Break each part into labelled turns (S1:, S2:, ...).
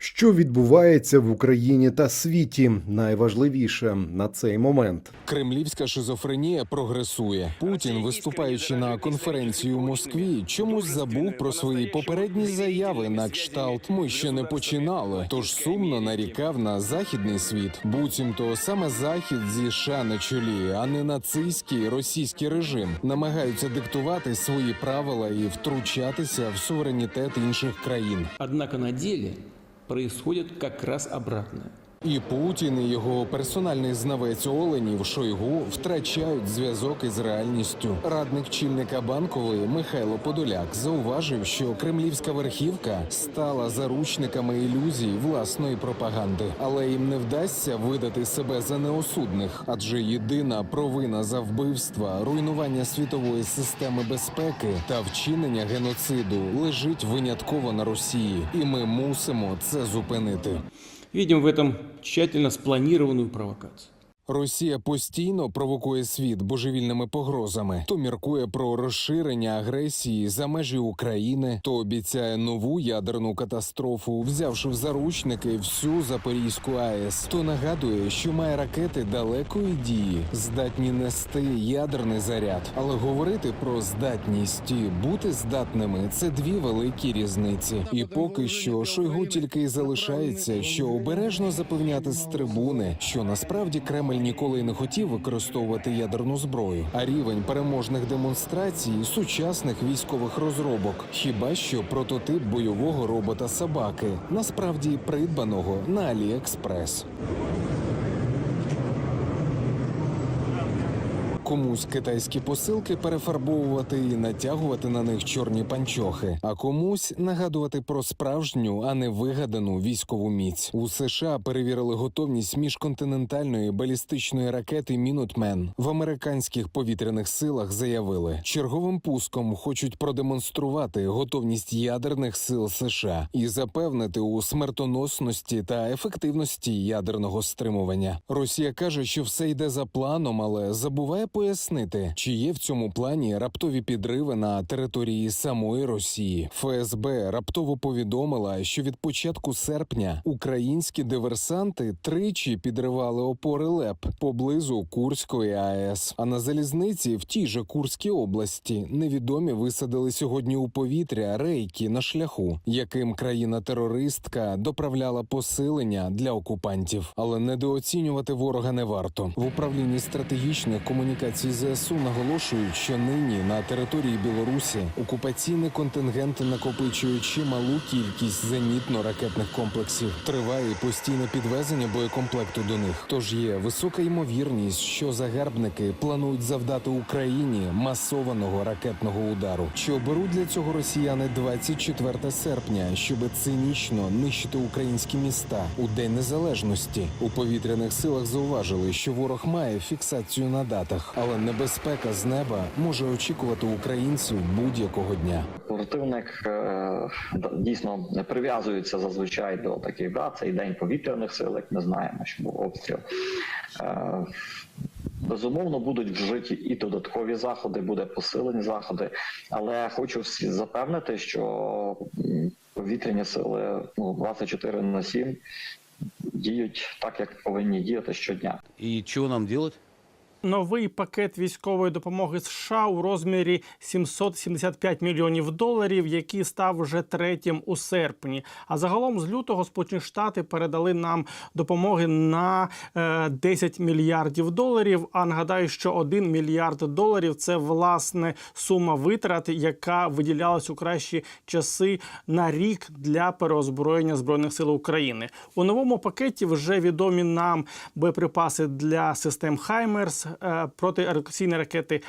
S1: Що відбувається в Україні та світі? Найважливіше на цей момент.
S2: Кремлівська шизофренія прогресує. Путін, виступаючи на конференції у Москві, чомусь забув про свої попередні заяви на кшталт. Ми ще не починали. Тож сумно нарікав на західний світ. Буцімто саме захід зі США на чолі, а не нацистський російський режим, намагаються диктувати свої правила і втручатися в суверенітет інших країн.
S3: Однако на деле происходит как раз обратное.
S2: І Путін, і його персональний знавець Оленів Шойгу втрачають зв'язок із реальністю. Радник чільника банкової Михайло Подоляк зауважив, що кремлівська верхівка стала заручниками ілюзій власної пропаганди, але їм не вдасться видати себе за неосудних, адже єдина провина за вбивства, руйнування світової системи безпеки та вчинення геноциду лежить винятково на Росії, і ми мусимо це зупинити.
S3: Видим в этом тщательно спланированную провокацию.
S2: Росія постійно провокує світ божевільними погрозами, то міркує про розширення агресії за межі України, то обіцяє нову ядерну катастрофу, взявши в заручники всю Запорізьку АЕС, то нагадує, що має ракети далекої дії, здатні нести ядерний заряд. Але говорити про здатність і бути здатними це дві великі різниці. І поки що Шойгу тільки й залишається, що обережно запевняти з трибуни, що насправді Кремль ніколи й не хотів використовувати ядерну зброю, а рівень переможних демонстрацій сучасних військових розробок, хіба що прототип бойового робота собаки, насправді придбаного на Аліекспрес. Комусь китайські посилки перефарбовувати і натягувати на них чорні панчохи, а комусь нагадувати про справжню, а не вигадану військову міць. У США перевірили готовність міжконтинентальної балістичної ракети Мінутмен. В американських повітряних силах заявили, черговим пуском хочуть продемонструвати готовність ядерних сил США і запевнити у смертоносності та ефективності ядерного стримування. Росія каже, що все йде за планом, але забуває пояснити, чи є в цьому плані раптові підриви на території самої Росії. ФСБ раптово повідомила, що від початку серпня українські диверсанти тричі підривали опори ЛЕП поблизу Курської АЕС. А на залізниці в тій же Курській області невідомі висадили сьогодні у повітря рейки на шляху, яким країна-терористка доправляла посилення для окупантів. Але недооцінювати ворога не варто в управлінні стратегічних комунікацій ЗСУ наголошують, що нині на території Білорусі окупаційний контингент накопичує чималу кількість зенітно-ракетних комплексів. Триває постійне підвезення боєкомплекту до них. Тож є висока ймовірність, що загарбники планують завдати Україні масованого ракетного удару. Чи оберуть для цього росіяни 24 серпня, щоб цинічно нищити українські міста у день незалежності? У повітряних силах зауважили, що ворог має фіксацію на датах, але небезпека з неба може очікувати українців будь-якого дня.
S4: Противник е, дійсно не прив'язується зазвичай до таких дат. Цей день повітряних сил, як ми знаємо, що був обстріл. Е, Безумовно, будуть вжиті і додаткові заходи, буде посилені заходи. Але хочу всі запевнити, що повітряні сили ну 24 на 7 діють так, як повинні діяти щодня.
S5: И чего нам делать?
S6: Новий пакет військової допомоги США у розмірі 775 мільйонів доларів, який став вже третім у серпні. А загалом з лютого Сполучені Штати передали нам допомоги на е, 10 мільярдів доларів. А нагадаю, що 1 мільярд доларів це власне сума витрат, яка виділялась у кращі часи на рік для переозброєння збройних сил України. У новому пакеті вже відомі нам боєприпаси для систем Хаймерс, е, протиаркаційні ракети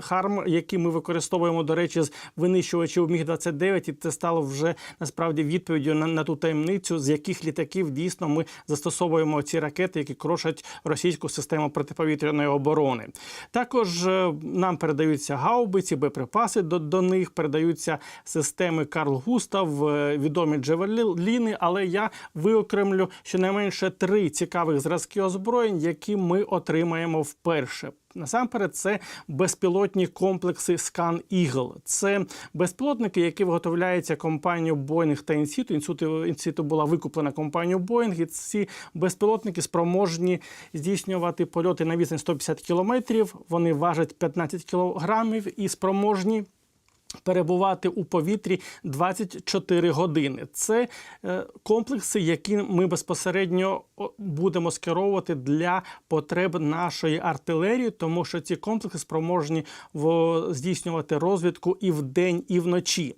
S6: Харм, які ми використовуємо, до речі, з винищувачів Міг 29 і це стало вже насправді відповіддю на, на ту таємницю, з яких літаків дійсно ми застосовуємо ці ракети, які крошать російську систему протиповітряної оборони. Також е, нам передаються гаубиці, боєприпаси до, до них, передаються системи Карл Густав, е, відомі джевеліни. Але я виокремлю щонайменше три цікавих зразки озброєнь, які ми отримаємо вперше. Насамперед, це безпілотні комплекси Scan Eagle. Це безпілотники, які виготовляються компанією Boeing та Інсіту. Інсіту Insitu була викуплена компанією Boeing. І ці безпілотники спроможні здійснювати польоти на відстань 150 кілометрів. Вони важать 15 кілограмів і спроможні перебувати у повітрі 24 години. Це е, комплекси, які ми безпосередньо будемо скеровувати для потреб нашої артилерії, тому що ці комплекси спроможні здійснювати розвідку і вдень, і вночі.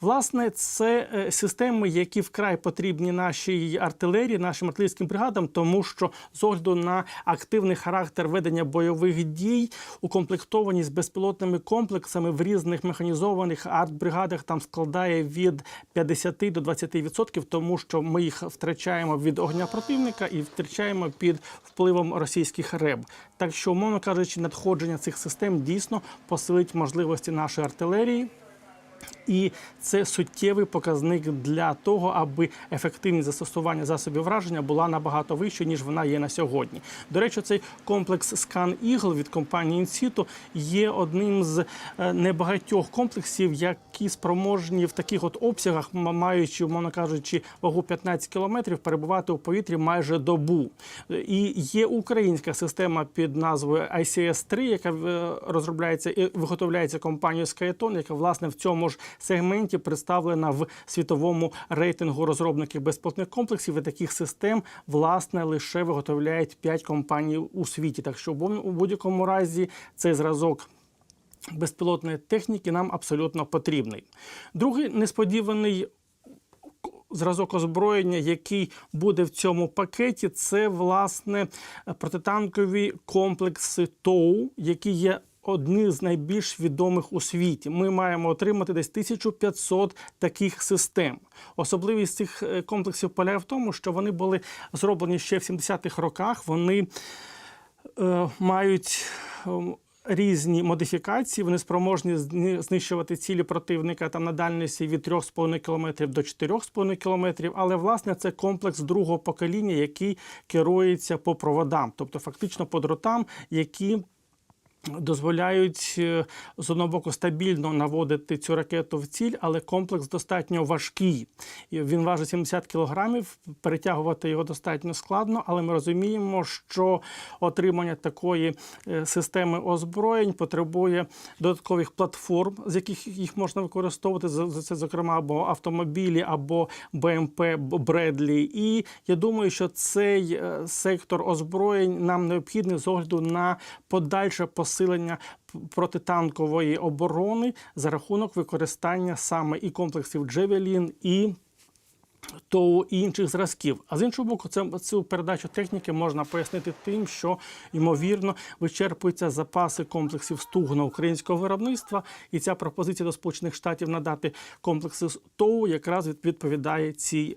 S6: Власне, це е, системи, які вкрай потрібні нашій артилерії, нашим артилерійським бригадам, тому що з огляду на активний характер ведення бойових дій, укомплектованість безпілотними комплексами в різних механізованих артбригадах там складає від 50 до 20%, тому що ми їх втрачаємо від огня противника і втрачаємо під впливом російських реб. Так що, умовно кажучи, надходження цих систем дійсно посилить можливості нашої артилерії. І це суттєвий показник для того, аби ефективність застосування засобів враження була набагато вища, ніж вона є на сьогодні. До речі, цей комплекс Scan Eagle від компанії Insitu є одним з е, небагатьох комплексів, які спроможні в таких от обсягах, маючи, умовно кажучи, вагу 15 кілометрів, перебувати у повітрі майже добу. І є українська система під назвою ICS-3, яка е, розробляється і виготовляється компанією Skyton, яка власне в цьому ж сегменті представлена в світовому рейтингу розробників безпілотних комплексів. І таких систем власне лише виготовляють 5 компаній у світі. Так що у будь-якому разі цей зразок. Безпілотної техніки нам абсолютно потрібний. Другий несподіваний зразок озброєння, який буде в цьому пакеті, це власне протитанкові комплекси ТОУ, які є одні з найбільш відомих у світі. Ми маємо отримати десь 1500 таких систем. Особливість цих е, комплексів полягає в тому, що вони були зроблені ще в 70-х роках. Вони е, мають ем, різні модифікації. Вони спроможні знищувати цілі противника там на дальності від 3,5 км до 4,5 км. Але власне це комплекс другого покоління, який керується по проводам, тобто фактично по дротам, які дозволяють е, з одного боку стабільно наводити цю ракету в ціль, але комплекс достатньо важкий. Він важить 70 кілограмів. Перетягувати його достатньо складно, але ми розуміємо, що отримання такої е, системи озброєнь потребує додаткових платформ, з яких їх можна використовувати. З- з- Це, зокрема, або автомобілі, або БМП Бредлі. І я думаю, що цей е, сектор озброєнь нам необхідний з огляду на подальше посилення п- протитанкової оборони за рахунок використання саме і комплексів Джевелін, і то і інших зразків. А з іншого боку, це цю передачу техніки можна пояснити тим, що ймовірно вичерпуються запаси комплексів стугна українського виробництва, і ця пропозиція до Сполучених Штатів надати комплекси ТОУ якраз від- відповідає цій